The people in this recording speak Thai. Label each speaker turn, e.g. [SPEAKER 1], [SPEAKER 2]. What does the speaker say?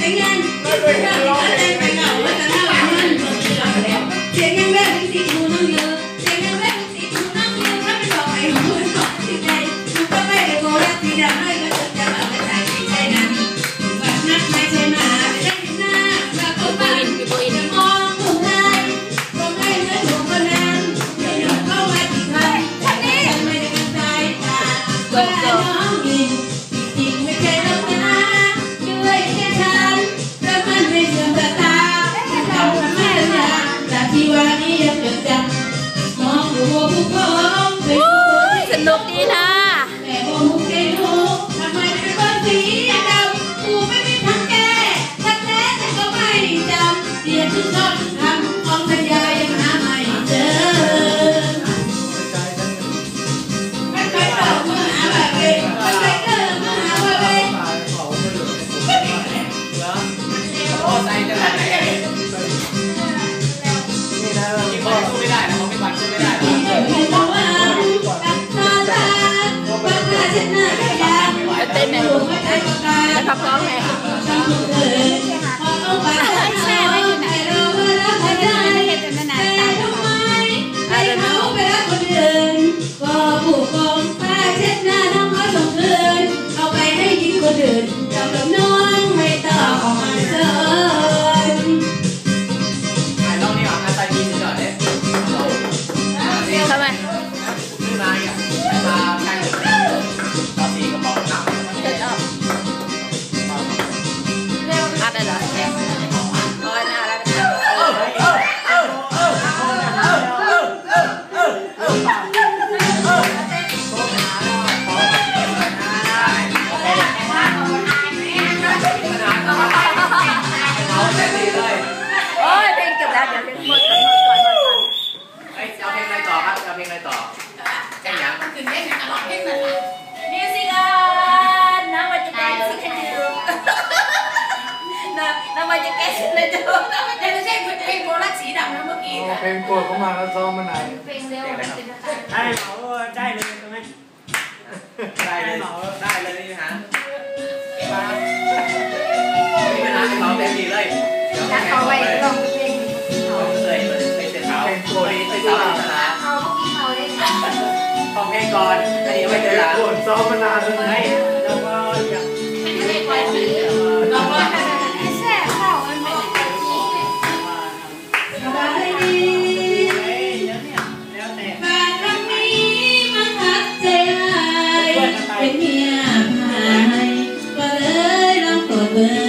[SPEAKER 1] tiếng Anh พับร้องไงแช่ไว้อยู่ไห
[SPEAKER 2] นไม่ได้ไม่ได้
[SPEAKER 1] เป็นนา
[SPEAKER 3] น
[SPEAKER 1] ตา
[SPEAKER 3] มอะไร
[SPEAKER 1] นะไปรักคนอื่นก็ผูกกองผ้เช็ดหน้าน้องน้อยส่งนเอาไปให้ยิงคนอื่นกับ
[SPEAKER 2] ลำนอง
[SPEAKER 3] ไม่
[SPEAKER 2] ต้
[SPEAKER 3] องอ่อน
[SPEAKER 2] เกิ
[SPEAKER 3] นทำ
[SPEAKER 1] ไม เพลง
[SPEAKER 4] ปวดเข้ามาแล้วซ้อมมานาน
[SPEAKER 1] เพลงเร็วเป็นสไต
[SPEAKER 5] ได้เหรอได้เลยใช่ไหม
[SPEAKER 2] ได้เลยหรอได้เลยนี่ฮะมาไม่เป็นไร
[SPEAKER 1] ร้องเพลง
[SPEAKER 2] ดีเลยแล้วเอา
[SPEAKER 1] ไว้
[SPEAKER 2] องเพลง
[SPEAKER 4] เขา
[SPEAKER 2] เล
[SPEAKER 5] ย
[SPEAKER 1] ไปเสร็จเขาเพลงโปด
[SPEAKER 2] ไป
[SPEAKER 3] เส
[SPEAKER 1] ร็จเขา
[SPEAKER 5] เอาเมื่อกี้
[SPEAKER 2] เขาได้
[SPEAKER 1] ทำเพลงก่อนอันนี้ไม่เจอ
[SPEAKER 2] หลัง
[SPEAKER 5] ปรดซ้อม
[SPEAKER 2] มานานเลย
[SPEAKER 1] Amen.